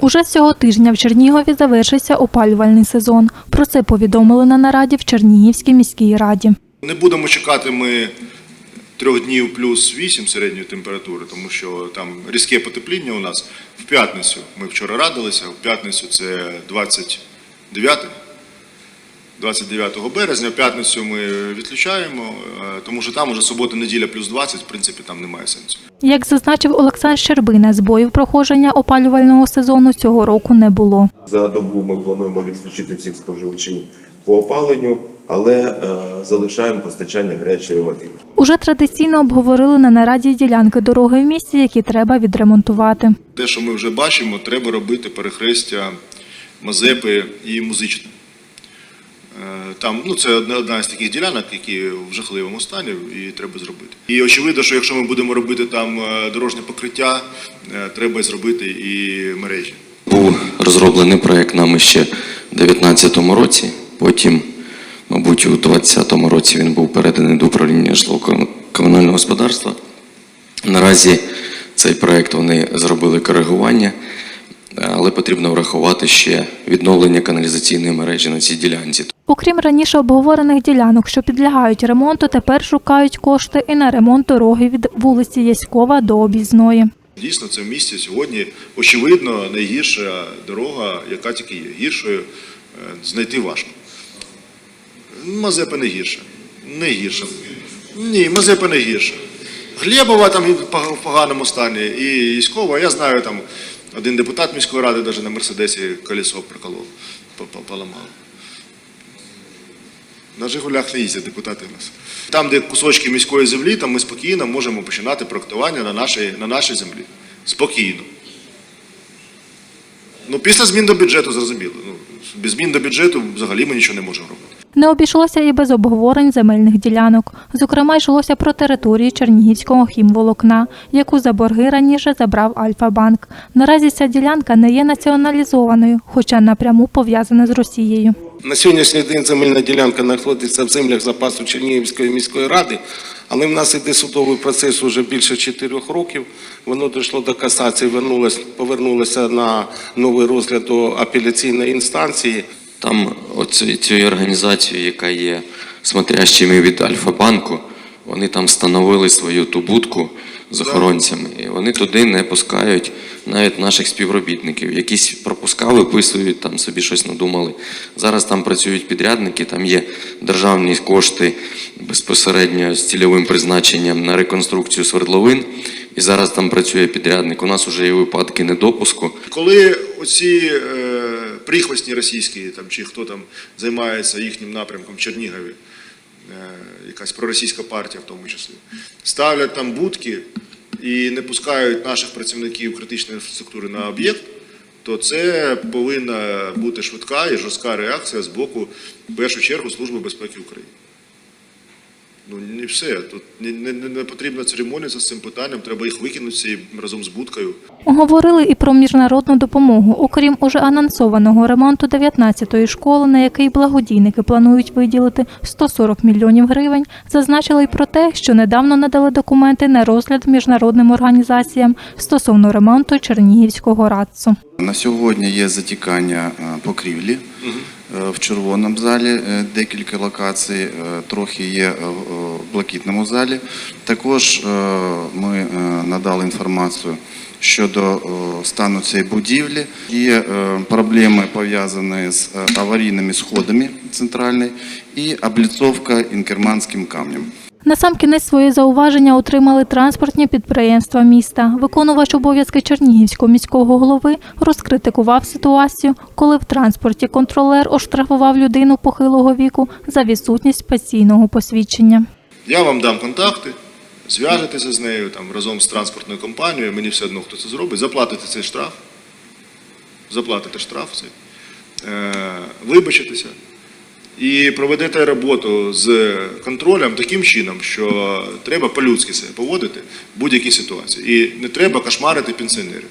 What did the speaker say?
Уже цього тижня в Чернігові завершився опалювальний сезон. Про це повідомили на нараді в Чернігівській міській раді. Не будемо чекати ми трьох днів плюс вісім середньої температури, тому що там різке потепління у нас в п'ятницю. Ми вчора радилися, в п'ятницю це 29 29 березня, в п'ятницю ми відключаємо, е, тому що там уже субота-неділя плюс 20, в принципі, там немає сенсу. Як зазначив Олександр Щербина, збоїв проходження опалювального сезону цього року не було. За добу ми плануємо відключити всіх споживачів по опаленню, але е, залишаємо постачання гарячої води. Уже традиційно обговорили на нараді ділянки дороги в місті, які треба відремонтувати. Те, що ми вже бачимо, треба робити перехрестя Мазепи і Музичне. Е, Там, ну, це одна, одна з таких ділянок, які в жахливому стані, і треба зробити. І очевидно, що якщо ми будемо робити там е, дорожнє покриття, е, треба зробити і мережі. Був розроблений проект нами ще в 2019 році. Потім, мабуть, у 2020 році він був переданий до управління житлово-комунального господарства. Наразі цей проект вони зробили коригування, але потрібно врахувати ще відновлення каналізаційної мережі на цій ділянці. Окрім раніше обговорених ділянок, що підлягають ремонту, тепер шукають кошти і на ремонт дороги від вулиці Яськова до об'їзної. Дійсно, це в місті сьогодні, очевидно, найгірша дорога, яка тільки є. Гіршою е, знайти важко. Мазепа не гірша. Не гірша. Ні, Мазепа не гірша. Глєбова там в в поганому стані, і Іськова. Я знаю, там один депутат міської ради навіть на Мерседесі колесо по- поламав. На Жигулях не їздять депутати у нас. Там, де кусочки міської землі, там ми спокійно можемо починати проектування на нашій, на нашій землі. Спокійно. Ну, після змін до бюджету, зрозуміло. Ну, без змін до бюджету взагалі ми нічого не можемо робити. Не обійшлося і без обговорень земельних ділянок. Зокрема, йшлося про територію Чернігівського хімволокна, яку за борги раніше забрав Альфа-банк. Наразі ця ділянка не є націоналізованою, хоча напряму пов'язана з Росією. На сьогоднішній день земельна ділянка знаходиться в землях запасу Чернігівської міської ради, але в нас іде судовий процес уже більше чотирьох років. Воно дійшло до касації, вернулося, повернулося на новий розгляд до апеляційної інстанції. Там оці- організацією, яка є смотрящими від Альфа-банку, вони там встановили свою ту будку з охоронцями. І вони туди не пускають навіть наших співробітників. Якісь пропуска виписують, там собі щось надумали. Зараз там працюють підрядники, там є державні кошти безпосередньо з цільовим призначенням на реконструкцію свердловин. І зараз там працює підрядник. У нас вже є випадки недопуску. Коли оці е, прихвостні російські там, чи хто там займається їхнім напрямком в Чернігові, е, якась проросійська партія в тому числі, ставлять там будки і не пускають наших працівників критичної інфраструктури на об'єкт, то це повинна бути швидка і жорстка реакція з боку, в першу чергу, Служби безпеки України. Ну, не все. Тут не, не, не потрібно церемонитися з цим питанням, треба їх викинути разом з будкою. Говорили і про міжнародну допомогу. Окрім уже анонсованого ремонту 19-ї школи, на який благодійники планують виділити 140 мільйонів гривень, зазначили й про те, що недавно надали документи на розгляд міжнародним організаціям стосовно ремонту Чернігівського радцу. На сьогодні є затікання е, покрівлі е, в червоному залі, е, декілька локацій, трохи є в блакитному залі. Також ми надали інформацію щодо стану цієї будівлі. Є проблеми пов'язані з аварійними сходами центральної і обліцовка інкерманським камнем. Насамкінець свої зауваження отримали транспортні підприємства міста. Виконувач обов'язки Чернігівського міського голови розкритикував ситуацію, коли в транспорті контролер оштрафував людину похилого віку за відсутність пенсійного посвідчення. Я вам дам контакти, зв'яжетеся з нею там, разом з транспортною компанією, мені все одно хто це зробить, заплатите цей штраф, заплатите штраф цей, е, вибачитеся і проведете роботу з контролем таким чином, що треба по-людськи себе поводити в будь-якій ситуації. І не треба кошмарити пенсіонерів.